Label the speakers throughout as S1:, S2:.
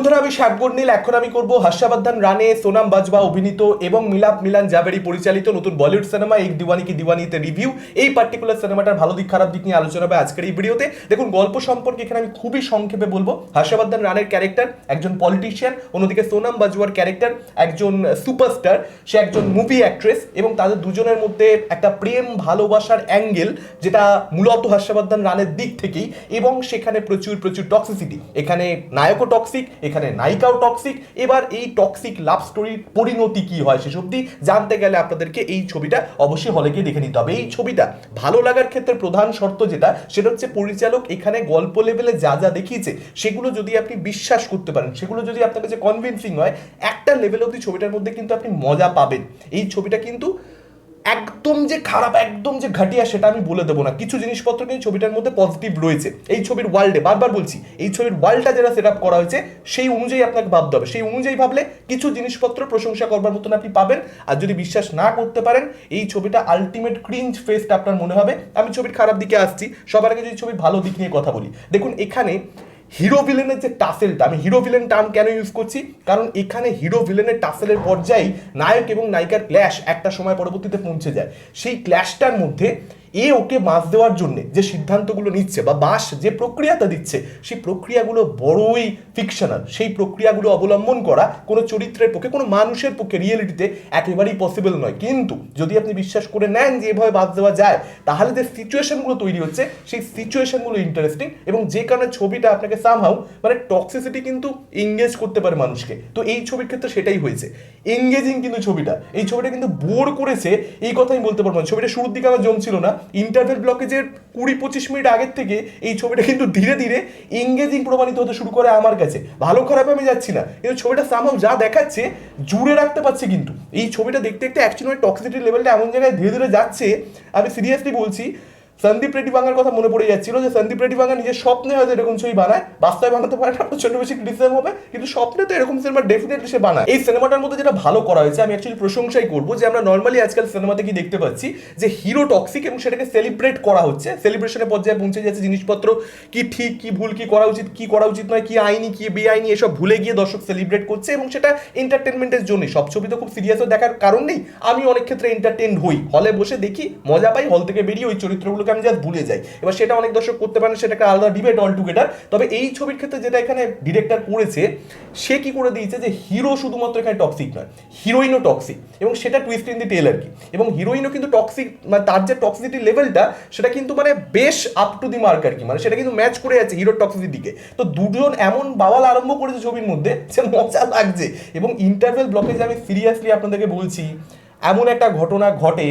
S1: বন্ধুরা, আমি শাকবর নীল এখন আমি করব হর্ষবর্ধন রানে সোনাম বাজবা অভিনীত এবং মিলাপ মিলান জাবেরি পরিচালিত নতুন বলিউড সিনেমা এক দিওয়ানি কি দিওয়ানিতে রিভিউ এই পার্টিকুলার সিনেমাটার ভালো দিক, খারাপ দিক নিয়ে আলোচনা হবে আজকের এই ভিডিওতে দেখুন, গল্প সম্পর্কে এখানে আমি খুবই সংক্ষেপে বলব। হর্ষবর্ধন রানের ক্যারেক্টার একজন পলিটিশিয়ান অন্যদিকে সোনাম বাজওয়ার ক্যারেক্টার একজন সুপারস্টার সে একজন মুভি অ্যাক্ট্রেস এবং তাদের দুজনের মধ্যে একটা প্রেম, ভালোবাসার অ্যাঙ্গেল যেটা মূলত হর্ষবর্ধন রানের দিক থেকেই এবং সেখানে প্রচুর প্রচুর টক্সিসিটি এখানে নায়কও টক্সিক এখানে নায়িকাও টক্সিক এবার এই টক্সিক লাভ স্টোরির পরিণতি কি হয় সেসব অব্দি জানতে গেলে আপনাদেরকে এই ছবিটা অবশ্যই হলে গিয়ে দেখে নিতে হবে। এই ছবিটা ভালো লাগার ক্ষেত্রে প্রধান শর্ত যেটা, সেটা হচ্ছে পরিচালক এখানে গল্প লেভেলে যা যা দেখিয়েছে, সেগুলো যদি আপনি বিশ্বাস করতে পারেন, সেগুলো যদি আপনার কাছে কনভিনসিং হয়, একটা লেভেল অব্দি ছবিটার মধ্যে কিন্তু আপনি মজা পাবেন। এই ছবিটা কিন্তু একদম যে খারাপ, একদম যে ঘাটিয়া সেটা আমি বলে দেবো না। কিছু জিনিসপত্র কিন্তু ছবিটার মধ্যে পজিটিভ রয়েছে। এই ছবির ওয়ার্ল্ডে বারবার বলছি, এই ছবির ওয়ার্ল্ডটা যেটা সেট করা হয়েছে, সেই অনুযায়ী আপনাকে ভাবতে হবে। সেই অনুযায়ী ভাবলে কিছু জিনিসপত্র প্রশংসা করবার মতন আপনি পাবেন। আর যদি বিশ্বাস না করতে পারেন, এই ছবিটা আলটিমেট ক্রিঞ্জ ফেস্ট আপনার মনে হবে। আমি ছবির খারাপ দিকে আসছি। সবার আগে যদি ছবির ভালো দিক নিয়ে কথা বলি। দেখুন, এখানে হিরো ভিলেনের যে টাসেলটা, আমি হিরো ভিলেন টার্ম কেন ইউজ করছি? কারণ এখানে হিরো ভিলেনের টাসেলের পর্যায়ে নায়ক এবং নায়িকার ক্ল্যাশ একটা সময় পরবর্তীতে পৌঁছে যায়। সেই ক্ল্যাশটার মধ্যে এ ওকে বাঁশ দেওয়ার জন্য যে সিদ্ধান্তগুলো নিচ্ছে বা বাঁশ যে প্রক্রিয়াটা দিচ্ছে, সেই প্রক্রিয়াগুলো বড়ই ফিকশনাল সেই প্রক্রিয়াগুলো অবলম্বন করা কোনো চরিত্রের পক্ষে, কোনো মানুষের পক্ষে রিয়েলিটিতে একেবারেই পসিবল নয়। কিন্তু যদি আপনি বিশ্বাস করে নেন যে এভাবে বাদ দেওয়া যায়, তাহলে যে সিচুয়েশনগুলো তৈরি হচ্ছে, সেই সিচুয়েশনগুলো ইন্টারেস্টিং এবং যে কারণে ছবিটা আপনাকে সামহাউ মানে টক্সিসিটি কিন্তু এঙ্গেজ করতে পারে মানুষকে। তো এই ছবির ক্ষেত্রে সেটাই হয়েছে। এঙ্গেজিং কিন্তু ছবিটা। এই ছবিটা কিন্তু বোর করেছে, এই কথাই বলতে পারব না। ছবিটা শুরুর দিকে আমার জমছিল না ইন্টারভেল ব্লকেজের কুড়ি পঁচিশ মিনিট আগের থেকে এই ছবিটা কিন্তু ধীরে ধীরে এঙ্গেজিং প্রমাণিত হতে শুরু করে আমার কাছে। ভালো খারাপ আমি যাচ্ছি না, কিন্তু ছবিটা সামহাও যা দেখাচ্ছে জুড়ে রাখতে পারছে কিন্তু। এই ছবিটা দেখতে দেখতে অ্যাকচুয়ালি টক্সিসিটি লেভেলটা এমন জায়গায় ধীরে ধীরে যাচ্ছে, আমি সিরিয়াসলি বলছি সন্দীপ রেড্ডি বাংলার কথা মনে পড়ে যাচ্ছিল যে সন্দীপ রেড্ডি বাংলা নিজের স্বপ্নে হয়তো এরকম ছবি বানায়। বাস্তবে বানাতে পারে না ছোট বেশি ক্রিটিসিজম হবে, কিন্তু স্বপ্নে তো এরকম সিনেমা ডেফিনেটলি সে বানায়। এই সিনেমাটার মধ্যে যেটা ভালো করা হয়েছে, আমি অ্যাকচুয়ালি প্রশংসাই করব যে আমরা নর্মালি আজকাল সিনেমাতে কি দেখতে পাচ্ছি, যে হিরো টক্সিক এবং সেটাকে সেলিব্রেট করা হচ্ছে। সেলিব্রেশনের পর্যায়ে পৌঁছে যাচ্ছে জিনিসপত্র, কি ঠিক, কি ভুল, কি করা উচিত, কি করা উচিত নয়, কি আইনি, কি বেআইনি, এসব ভুলে গিয়ে দর্শক সেলিব্রেট করছে এবং সেটা এন্টারটেনমেন্টের জন্য সব ছবি তো খুব সিরিয়াসও দেখার কারণ নেই। আমি অনেক ক্ষেত্রে এন্টারটেন হই। হলে বসে দেখি, মজা পাই হল থেকে বেরিয়ে ওই চরিত্রগুলোকে আমি জাস্ট ভুলে যাই। এবার সেটা অনেক দর্শক করতে পারেন সেটা একটা আলাদা ডিবেট অল টুগেদার তবে এই ছবির ক্ষেত্রে যেটা এখানে ডিরেক্টর করেছে, সে কি করে দিয়েছে যে হিরো শুধুমাত্র এখানে টক্সিক নয় হিরোইনও টক্সিক এবং সেটা টুইস্ট ইন দি টেল আর কি। এবং হিরোইনও কিন্তু টক্সিক মানে তার যে টক্সিসিটি লেভেলটা সেটা কিন্তু মানে বেশ আপ টু দি মার্ক আর কি। মানে সেটা কিন্তু ম্যাচ করে যাচ্ছে হিরোর টক্সিসিটির দিকে। তো দুজন এমন বাওয়াল আরম্ভ করেছে ছবির মধ্যে যে মজা লাগছে। এবং ইন্টারভেল ব্লকে যে আমি সিরিয়াসলি আপনাদেরকে বলছি, এমন একটা ঘটনা ঘটে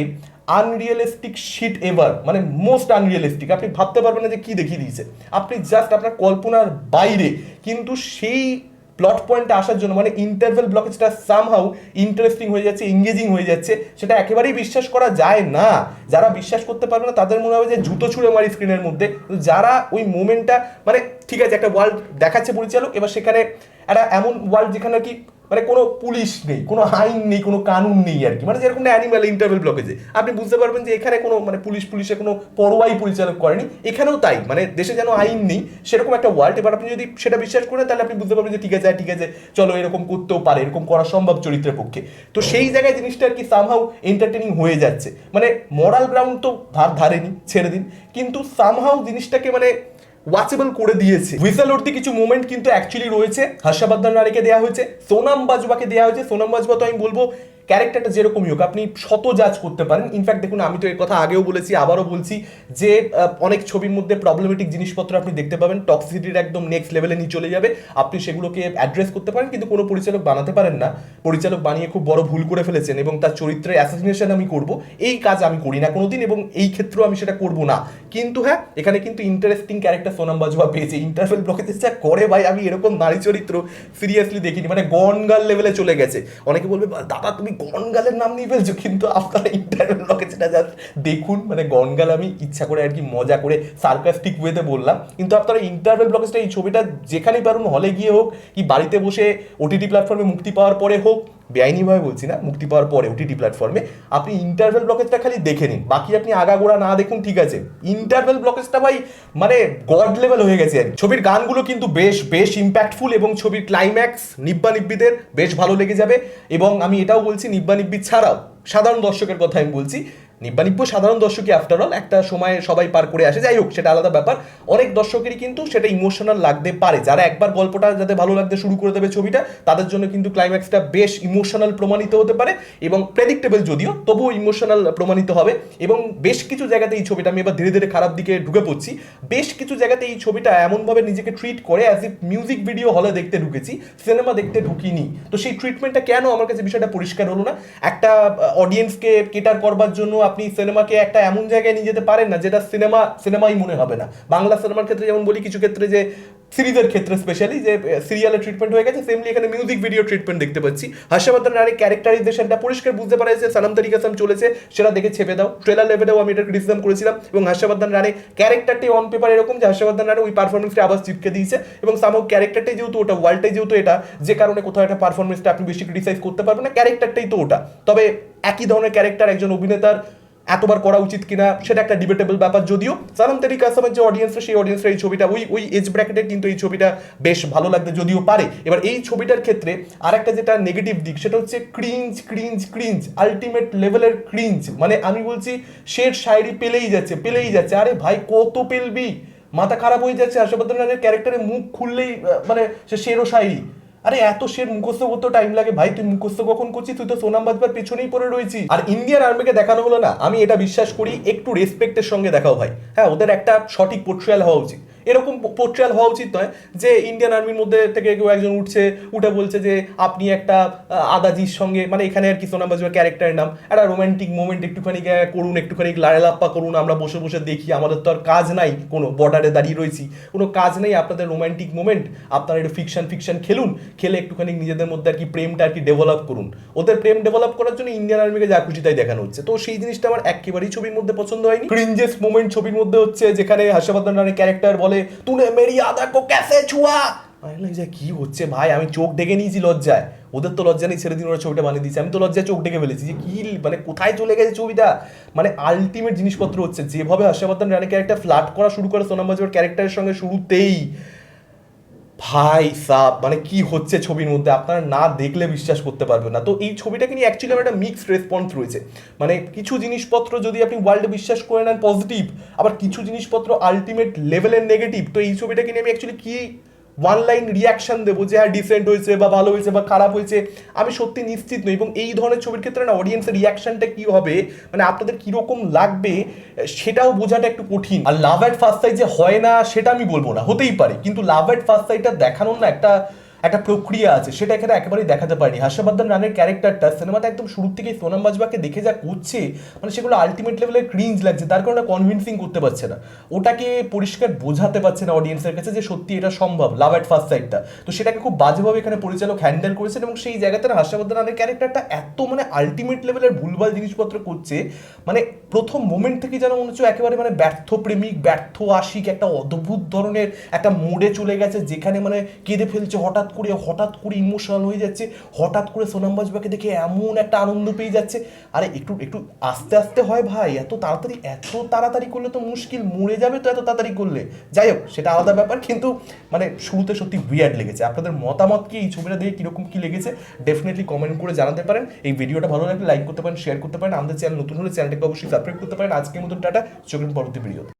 S1: আনরিয়েলিস্টিক শিট এভার মানে মোস্ট আনরিয়েলিস্টিক আপনি ভাবতে পারবেন না যে কি দেখিয়ে দিয়েছে। আপনি জাস্ট আপনার কল্পনার বাইরে, কিন্তু সেই প্লট পয়েন্টে আসার জন্য মানে ইন্টারভেল ব্লকেজটা সামহাউ ইন্টারেস্টিং হয়ে যাচ্ছে এঙ্গেজিং হয়ে যাচ্ছে, সেটা একেবারেই বিশ্বাস করা যায় না। যারা বিশ্বাস করতে পারবে না, তাদের মনে হবে যে জুতো ছুঁড়ে মারি স্ক্রিনের মধ্যে। যারা ওই মোমেন্টটা মানে ঠিক আছে, একটা ওয়ার্ল্ড দেখাচ্ছে পরিচালক, এবার সেখানে একটা এমন ওয়ার্ল্ড যেখানে কি মানে কোনো পুলিশ নেই, কোনো আইন নেই, কোনো কানুন নেই আর কি। মানে যেরকম অ্যানিম্যাল ইন্টারভেল ব্লকেজে আপনি বুঝতে পারবেন যে এখানে কোনো মানে পুলিশ পুলিশে কোনো পরোয়াই পরিচালক করেনি। এখানেও তাই মানে দেশে যেন আইন নেই, সেরকম একটা ওয়ার্ল্ড এবার আপনি যদি সেটা বিশ্বাস করেন, তাহলে আপনি বুঝতে পারবেন যে ঠিক আছে ঠিক আছে, চলো এরকম করতেও পারে, এরকম করা সম্ভব চরিত্রের পক্ষে। তো সেই জায়গায় জিনিসটা আর কি সামহাউ এন্টারটেনিং হয়ে যাচ্ছে। মানে মরাল গ্রাউন্ড তো ধার ধারেনি, ছেড়ে দিন। কিন্তু সামহাউ জিনিসটাকে মানে ওয়াচেবল করে দিয়েছে। হুইসেল কিছু মোমেন্ট কিন্তু অ্যাকচুয়ালি রয়েছে। হর্ষবর্ধন রানীকে দেওয়া হয়েছে। সোনাম বাজবাকে দেওয়া হয়েছে। সোনাম বাজবা তো আমি বলব ক্যারেক্টারটা যেরকমই হোক, আপনি শত জাজ করতে পারেন। ইনফ্যাক্ট দেখুন, আমি তো এর কথা আগেও বলেছি, আবারও বলছি যে অনেক ছবির মধ্যে প্রবলেমেটিক জিনিসপত্র আপনি দেখতে পাবেন। টক্সিসিটির একদম নেক্সট লেভেলে নিয়ে চলে যাবে। আপনি সেগুলোকে অ্যাড্রেস করতে পারেন, কিন্তু কোনো পরিচালক বানাতে পারেন না। পরিচালক বানিয়ে খুব বড় ভুল করে ফেলেছেন এবং তার চরিত্রের অ্যাসোসিয়েশন আমি করব। এই কাজ আমি করি না কোনোদিন এবং এই ক্ষেত্রেও আমি সেটা করব না। কিন্তু হ্যাঁ এখানে কিন্তু ইন্টারেস্টিং ক্যারেক্টার সোনাম বাজওয়া পেয়েছে। ইন্টারভেল ব্লকে যা করে ভাই, আমি এরকম নারী চরিত্র সিরিয়াসলি দেখিনি। মানে গনগাল লেভেলে চলে গেছে। অনেকে বলবে দাদা তুমি গনগালের নাম নিয়ে ফেলছো, কিন্তু আপনারা ইন্টারভেল লকে সেটা জাস্ট দেখুন মানে গনগাল আমি ইচ্ছা করে আর কি মজা করে সার্কাস্টিক ওয়েতে বললাম। কিন্তু আপনারা ইন্টারভেল ব্লকেজটা এই ছবিটা যেখানেই পারুন হলে গিয়ে হোক, কি বাড়িতে বসে ওটিটি প্ল্যাটফর্মে মুক্তি পাওয়ার পরে হোক বেআইনিভাবে বলছি না, মুক্তি পাওয়ার পরে ওটিটি প্ল্যাটফর্মে আপনি ইন্টারভেল ব্লকেজটা খালি দেখে নিন, বাকি আপনি আগাগোড়া না দেখুন, ঠিক আছে। ইন্টারভেল ব্লকেজটা ভাই মানে গড লেভেল হয়ে গেছে। আর ছবির গানগুলো কিন্তু বেশ বেশ ইম্প্যাক্টফুল এবং ছবির ক্লাইম্যাক্স নিব্বা নিব্বিদের বেশ ভালো লেগে যাবে। এবং আমি এটাও বলছি, নিব্বা নিব্বি ছাড়াও, সাধারণ দর্শকের কথা আমি বলছি নিব্বা নিব্ব সাধারণ দর্শকই আফটার অল একটা সময় সবাই পার করে আসে। যাই হোক, সেটা আলাদা ব্যাপার। অনেক দর্শকেরই কিন্তু সেটা ইমোশনাল লাগতে পারে। যারা একবার গল্পটা যাতে ভালো লাগতে শুরু করে দেবে ছবিটা, তাদের জন্য কিন্তু ক্লাইম্যাক্সটা বেশ ইমোশনাল প্রমাণিত হতে পারে এবং প্রেডিক্টেবল যদিও, তবুও ইমোশনাল প্রমাণিত হবে এবং বেশ কিছু জায়গাতে এই ছবিটা, আমি এবার ধীরে ধীরে খারাপ দিকে ঢুকে পড়ছি। বেশ কিছু জায়গাতে এই ছবিটা এমনভাবে নিজেকে ট্রিট করে অ্যাজ ইফ মিউজিক ভিডিও হলে দেখতে ঢুকেছি সিনেমা দেখতে ঢুকিনি। তো সেই ট্রিটমেন্টটা কেন আমার কাছে বিষয়টা পরিষ্কার হলো না? একটা অডিয়েন্সকে কেটার করবার জন্য আপনি সিনেমাকে একটা এমন জায়গায় নিয়ে যেতে পারেন না যেটা সিনেমা, সিনেমাই মনে হবে না। বাংলা সিনেমার ক্ষেত্রে যেমন বলি, কিছু ক্ষেত্রে যে সিরিজের ক্ষেত্রে স্পেশালি যে সিরিয়ালের ট্রিটমেন্ট হয়ে গেছে সেমলি এখানে মিউজিক ভিডিও ট্রিটমেন্ট দেখতে পাচ্ছি। হর্ষবর্ধন রানের ক্যারেক্টারাইজেশনটা পরিষ্কার বুঝতে পারা যাচ্ছে সানাম তরিকাসাম চলেছে, সেটা দেখে ছেপে দাও। ট্রেলার লেভেলেও আমি এটা ক্রিটিসিজম করেছিলাম এবং হর্ষবর্ধন রানে ক্যারেক্টারটি অন পেপার এরকম যে হর্ষবর্ধন রানে ওই পারফরমেন্সটা আবার চিপকে দিয়েছে এবং সামহ ক্যারেক্টারটাই যেহেতু ওটা ওয়ার্ল্ডটাই যেহেতু এটা, যে কারণে কোথাও একটা পারফরমেন্সটা আপনি বেশি ক্রিটিসাইজ করতে পারবেন না ক্যারেক্টারটাই তো ওটা। তবে একই ধরনের ক্যারেক্টার একজন অভিনেতার এতবার করা উচিত কিনা সেটা একটা ডিবেটেবল ব্যাপার। যদিও সালাম তেরিক আসামের যে অডিয়েন্সরা সেই অডিয়েন্সরা এই ছবিটা, ওই ওই এজ ব্র্যাকেটের কিন্তু এই ছবিটা বেশ ভালো লাগতে যদিও পারে। এবার এই ছবিটার ক্ষেত্রে আর একটা যেটা নেগেটিভ দিক, সেটা হচ্ছে ক্রিঞ্জ ক্রিঞ্জ ক্রিঞ্জ আলটিমেট লেভেলের ক্রিঞ্জ মানে আমি বলছি, শের শায়রি পেলেই যাচ্ছে পেলেই যাচ্ছে। আরে ভাই, কত পেলবি? মাথা খারাপ হয়ে যাচ্ছে। হর্ষবর্ধন রানের ক্যারেক্টারে মুখ খুললেই মানে সে শেরও শায়রি। আরে এত শের মুখস্থ করতে টাইম লাগে। ভাই, তুই মুখস্থ কখন করছিস? তুই তো সোনাম বাজবার পেছনেই পড়ে রয়েছিস। আর ইন্ডিয়ান আর্মিকে দেখানো হলো না। আমি এটা বিশ্বাস করি, একটু রেসপেক্টের সঙ্গে দেখাও ভাই। হ্যাঁ ওদের একটা সঠিক পোট্রিয়াল হওয়া উচিত। এরকম পোর্ট্রিয়াল হওয়া উচিত নয় যে ইন্ডিয়ান আর্মির মধ্যে থেকে কেউ একজন উঠছে, উঠে বলছে যে আপনি একটা আদাজির সঙ্গে মানে এখানে আর কি সোনাম বাজবার ক্যারেক্টারের নাম, একটা রোমান্টিক মোমেন্ট একটুখানি করুন, একটুখানি লাড়ালাপ্পা করুন, আমরা বসে বসে দেখি, আমাদের তো আর কাজ নাই, কোনো বর্ডারে দাঁড়িয়ে রয়েছি, কোনো কাজ নেই, আপনাদের রোমান্টিক মোমেন্ট আপনারা একটু ফিকশন ফিকশন খেলুন, খেলে একটুখানি নিজেদের মধ্যে আর কি প্রেমটা আর কি ডেভেলপ করুন। ওদের প্রেম ডেভেলপ করার জন্য ইন্ডিয়ান আর্মিকে যা খুশি তাই দেখানো হচ্ছে। তো সেই জিনিসটা আমার একেবারেই ছবির মধ্যে পছন্দ হয়নি। ক্রিঞ্জেস মোমেন্ট ছবির মধ্যে হচ্ছে, যেখানে রানের ক্যারেক্টার বলে তুনে মেরি আদা কো ছুয়া আমি যে কি হচ্ছে ভাই আমি চোখ ডেকে নিয়েছি লজ্জায় ওদের তো লজ্জা নেই ছেড়ে দিন ওরা ছবিটা বানিয়ে দিয়েছে আমি তো লজ্জায় চোখ ডেকে ফেলেছি যে কি মানে কোথায় চলে গেছে ছবিটা মানে আলটিমেট জিনিসপত্র হচ্ছে। যেভাবে হর্ষবর্ধন রানীকে ক্যারেক্টার ফ্ল্যাট করা শুরু করে সোনাম বাজবার ক্যারেক্টারের সঙ্গে শুরুতেই ভাই সাপ মানে কি হচ্ছে ছবির মধ্যে? আপনারা না দেখলে বিশ্বাস করতে পারবেন না। তো এই ছবিটাকে নিয়ে অ্যাকচুয়ালি আমার একটা মিক্সড রেসপন্স রয়েছে। মানে কিছু জিনিসপত্র যদি আপনি ওয়ার্ল্ডে বিশ্বাস করে নেন পজিটিভ আবার কিছু জিনিসপত্র আলটিমেট লেভেলের নেগেটিভ তো এই ছবিটাকে নিয়ে আমি অ্যাকচুয়ালি কি ওয়ান লাইন রিয়াকশন দেবো যে হ্যাঁ ডিসেন্ট হয়েছে বা ভালো হয়েছে বা খারাপ হয়েছে, আমি সত্যি নিশ্চিত নই। এবং এই ধরনের ছবির ক্ষেত্রে না অডিয়েন্সের রিয়াকশনটা কী হবে মানে আপনাদের কীরকম লাগবে, সেটাও বোঝাটা একটু কঠিন। আর লাভ অ্যাট ফার্স্ট সাইড যে হয় না, সেটা আমি বলব না, হতেই পারে। কিন্তু লাভ অ্যাট ফার্স্ট সাইডটা দেখানোর না একটা একটা প্রক্রিয়া আছে, সেটা এখানে একেবারেই দেখাতে পারিনি। হর্ষবর্ধন রানের ক্যারেক্টারটা সিনেমাতে একদম শুরুর থেকেই সোনাম বাজবাকে দেখে যা করছে মানে সেগুলো আলটিমেট লেভেলের ক্রিঞ্জ লাগছে, তার কারণে কনভিন্সিং করতে পারছে না। ওটাকে পরিষ্কার বোঝাতে পারছে না অডিয়েন্সের কাছে যে সত্যি এটা সম্ভব লাভ অ্যাট ফার্স্ট সাইডটা তো সেটাকে খুব বাজেভাবে এখানে পরিচালক হ্যান্ডেল করেছেন এবং সেই জায়গাতে হর্ষবর্ধন রানের ক্যারেক্টারটা এত মানে আলটিমেট লেভেলের ভুলভাল জিনিসপত্র করছে মানে প্রথম মোমেন্ট থেকে যেন মনে হচ্ছে একেবারে মানে ব্যর্থ প্রেমিক, ব্যর্থ আশিক, একটা অদ্ভুত ধরনের একটা মোড়ে চলে গেছে, যেখানে মানে কেঁদে ফেলছে হঠাৎ করে, হঠাৎ করে ইমোশনাল হয়ে যাচ্ছে, হঠাৎ করে সোনাম বাজবাকে দেখে এমন একটা আনন্দ পেয়ে যাচ্ছে। আরে, একটু একটু আস্তে আস্তে হয় ভাই, এত তাড়াতাড়ি এত তাড়াতাড়ি করলে তো মুশকিল, মরে যাবে তো এত তাড়াতাড়ি করলে। যাই হোক, সেটা আলাদা ব্যাপার, কিন্তু মানে শুরুতে সত্যি উইয়ার্ড লেগেছে। আপনাদের মতামত কি? এই ছবিটা দেখে কীরকম কি লেগেছে? ডেফিনেটলি কমেন্ট করে জানাতে পারেন। এই ভিডিওটা ভালো লাগলে লাইক করতে পারেন শেয়ার করতে পারেন। আমাদের চ্যানেল নতুন হলে চ্যানেলটাকে অবশ্যই সাবস্ক্রাইব করতে পারেন। আজকের মতন টাটা চোখের পরবর্তী ভিডিওতে